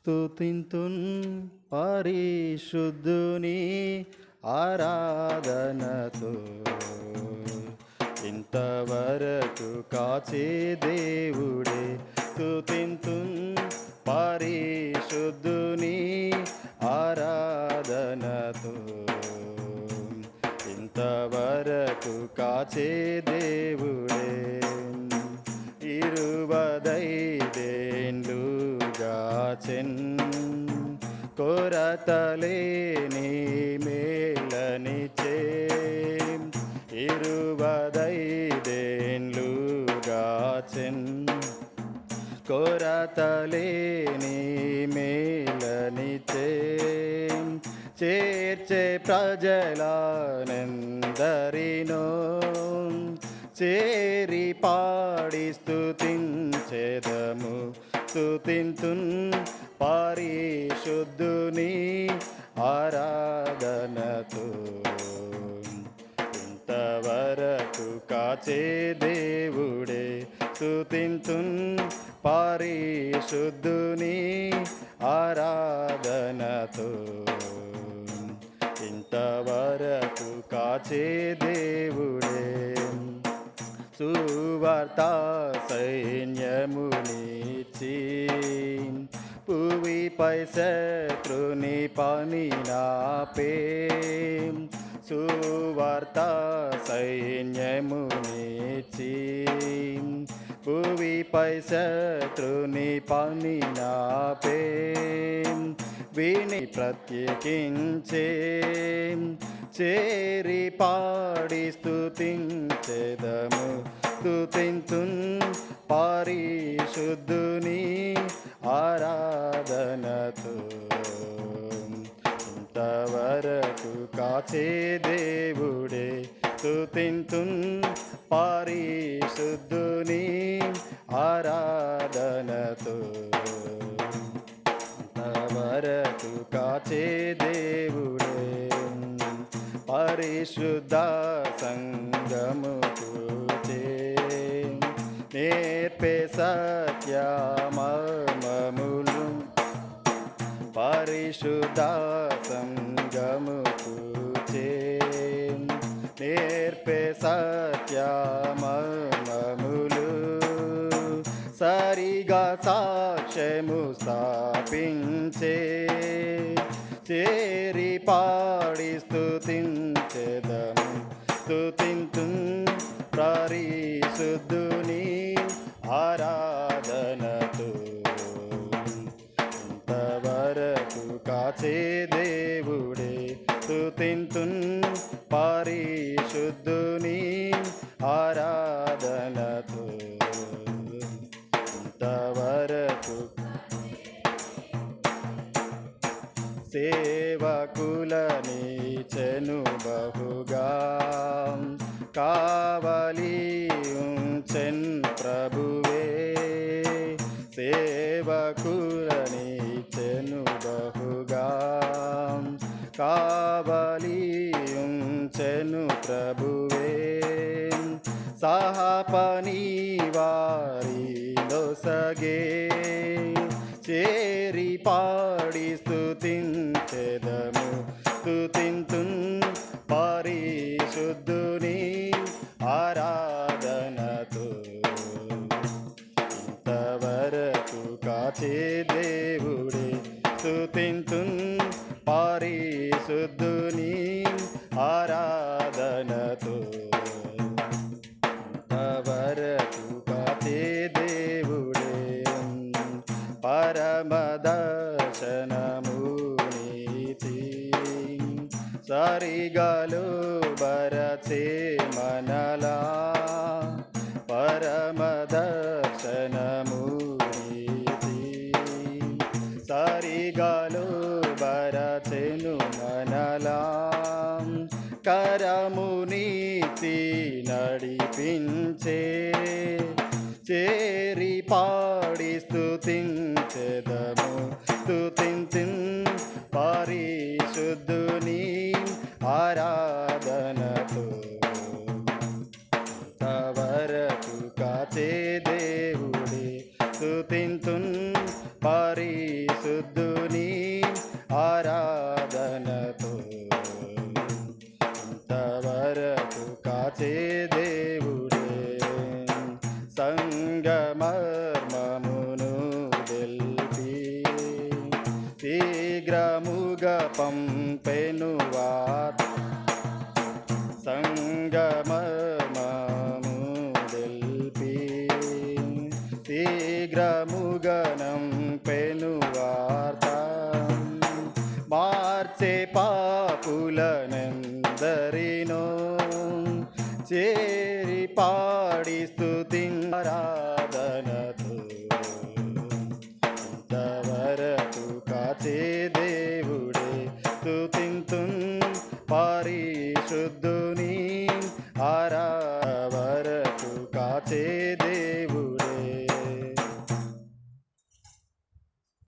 స్థుతింతున్ పరిశుద్ధుని ఆరాధనతో. ఇంతవరకు కాచే దేవుడే స్థుతింతున్ పరిశుద్ధుని ఆరాధనతో. ఇంతవరకు కాచే దేవుడే. ఇరువదైదేండ్లుగా చెన్ కొరతలేని మేలనిచే ఇరువదైదేండ్లుగా గాచెన్ కొరతలేని మేలనిచే చేర్చే ప్రజలనందరినో చేరి పాడి స్థుతించెదము స్థుతింతున్ పరిశుద్ధుని ఆరాధనతో. ఇంతవరకు కాచే దేవుడే స్థుతింతున్ పరిశుద్ధుని ఆరాధనతో. ఇంతవరకు కాచే దేవుడే సువార్త సైన్యమునిచి పువిపై శత్రుని పని నాపే సువార్త సైన్యమునిచి భువిపై శత్రుని పని నాపే విని ప్రత్యేకించే చేరి పాడి స్థుతించెదము స్థుతింతున్ పారిశుద్ధుని ఆరాధనతో. ఇంతవరకు కాచే దేవుడే స్థుతింతున్ పారిశుద్ధుని ఆరాధనతో. వరకు కాచే దేవుడు పరిశుద్ధ సంగము నేర్పే సత్యమములు పరిశుద్ధ సంగము నేర్పే సత్యమములు సరిగా సాక్ష్యము స్థాపించే. చేరి పాడి స్థుతించెదము కాచే దేవుడే. స్థుతింతున్ పరిశుద్ధుని ఆరాధనతో. ఇంతవరకు సేవకులని చెను బహుగా. కావలి చెన్ ప్రభువే. సేవకు కావలి ఉంచెను ప్రభువే. సహపని వారిలో సగే. చేరి పాడి స్థుతించెదము స్థుతింతు పరిశుద్ధుని ఆరాధనతో. ఇంతవరకు కాచే దేవుడే. స్థుతింతున్ పరిశుద్ధుని ఆరాధనతో. వరకు కాచే దేవుడే పరమదర్శనమునితి సరిగలు బరచే మనలా పరమదర్శనమునితి సరిగలు బరచెను మనలా. కరమునీతి నడిపించే చేరి పాడి స్థుతించెదము కాచే దేవుడే. సంగమర్మమును తెల్పి శీఘ్రముగా పంపెను సంగమర్మము తెల్పి శీఘ్రముగనం పెను మార్చే పాపులనందరినో చేరి పాడి స్థుతింగారాధనతో ఇంతవరకు కాచే దేవుడే స్థుతింతున్ పరిశుద్ధుని ఆరా